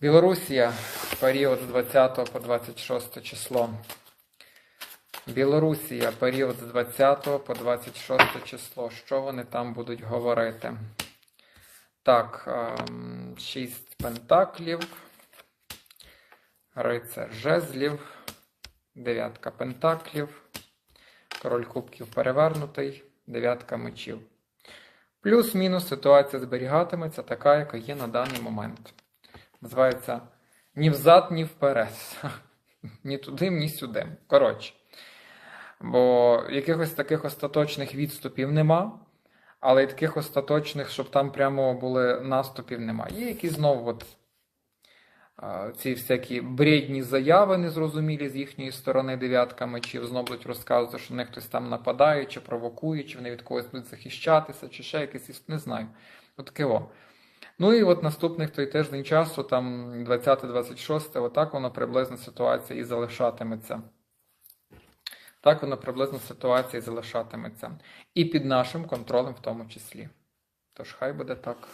Білорусія, період з 20 по 26 число. Білорусія, період з 20 по 26 число. Що вони там будуть говорити? Так, ем, 6 пентаклів, рицар жезлів, дев'ятка пентаклів, король кубків перевернутий, дев'ятка мечів. Плюс-мінус ситуація зберігатиметься така, яка є на даний момент. Називається ні взад, ні вперед. Ні туди, ні сюди. Коротше. Бо якихось таких остаточних відступів нема, але й таких остаточних, щоб там прямо були наступів, нема. Є якісь знову от, ці всякі бредні заяви незрозумілі з їхньої сторони дев'ятка мечів, знову будуть розказувати, що на них хтось там нападає, чи провокує, чи вони від когось будуть захищатися, чи ще якесь, іс- не знаю. От таке о. Ну і от наступних той тиждень часу, там 20-26, отак воно приблизно ситуація і залишатиметься. Так воно приблизно ситуація і залишатиметься. І під нашим контролем в тому числі. Тож хай буде так.